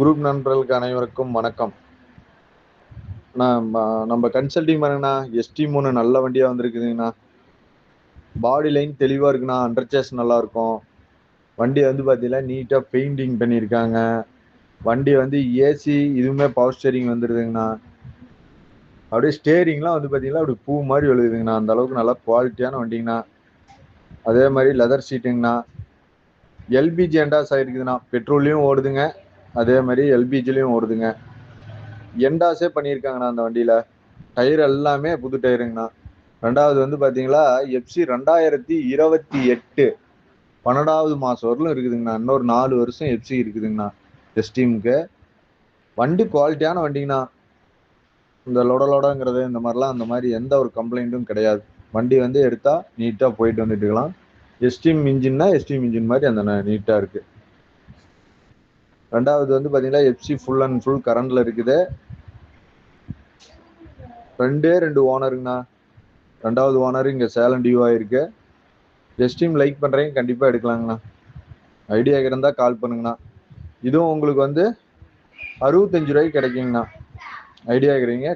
Group நண்பர்களுக்கு அனைவருக்கும் வணக்கம். நம்ம நம்ம கன்சல்டிங் பண்ணுங்கண்ணா எஸ்டி மூணு நல்ல வண்டியாக வந்திருக்குதுங்கண்ணா. பாடி லைன் தெளிவாக இருக்குண்ணா அண்டர்சேஸ் நல்லா இருக்கும். வண்டி வந்து பார்த்தீங்கன்னா நீட்டாக பெயிண்டிங் பண்ணியிருக்காங்க. வண்டி வந்து ஏசி இதுவுமே பவர் ஸ்டேரிங் வந்துடுதுங்கண்ணா அப்படியே ஸ்டேரிங்லாம் வந்து பார்த்தீங்கன்னா அப்படி பூ மாதிரி எழுதுதுங்கண்ணா. அந்த அளவுக்கு நல்லா குவாலிட்டியான வண்டிங்கண்ணா. அதே மாதிரி லெதர் சீட்டுங்கண்ணா எல்பிஜி எண்டாஸ் ஆகிருக்குதுண்ணா பெட்ரோல்லையும் ஓடுதுங்க. அதே மாதிரி எல்பிஜிலையும் ஓடுதுங்க. எண்டாஸே பண்ணியிருக்காங்கண்ணா அந்த வண்டியில். டயர் எல்லாமே புது டயருங்கண்ணா. ரெண்டாவது வந்து பார்த்தீங்களா எஃப்சி ரெண்டாயிரத்தி இருபத்தி எட்டு. பன்னெண்டாவது மாதம் வரலும் இருக்குதுங்கண்ணா. இன்னொரு நாலு வருஷம் எஃப்சி இருக்குதுங்கண்ணா எஸ்டீமுக்கு வண்டி குவாலிட்டியான வண்டிங்கண்ணா. இந்த லொடலொடங்கிறது இந்த மாதிரிலாம் அந்த மாதிரி எந்த ஒரு கம்ப்ளைண்ட்டும் கிடையாது. வண்டி வந்து எடுத்தால் நீட்டாக போயிட்டு வந்துட்டுக்கலாம். எஸ்டீம் இன்ஜின்னா எஸ்டீம் இன்ஜின் மாதிரி அந்த நீட்டாக இருக்குது ரெண்டாவது வந்து பார்த்தீங்கன்னா எஃப்சி ஃபுல் அண்ட் ஃபுல் கரண்டில் இருக்குது. ரெண்டே ரெண்டு ஓனருங்கண்ணா ரெண்டாவது ஓனர் இங்கே சேலம் டியூ ஆகிருக்கு எஸ்டீம் லைக் பண்ணுறீங்க கண்டிப்பாக எடுக்கலாங்கண்ணா. ஐடியா இருந்தால் கால் பண்ணுங்கண்ணா. இதுவும் உங்களுக்கு வந்து அறுபத்தஞ்சு ரூபாய்க்கு கிடைக்குங்கண்ணா. ஐடியா இருக்கிறீங்க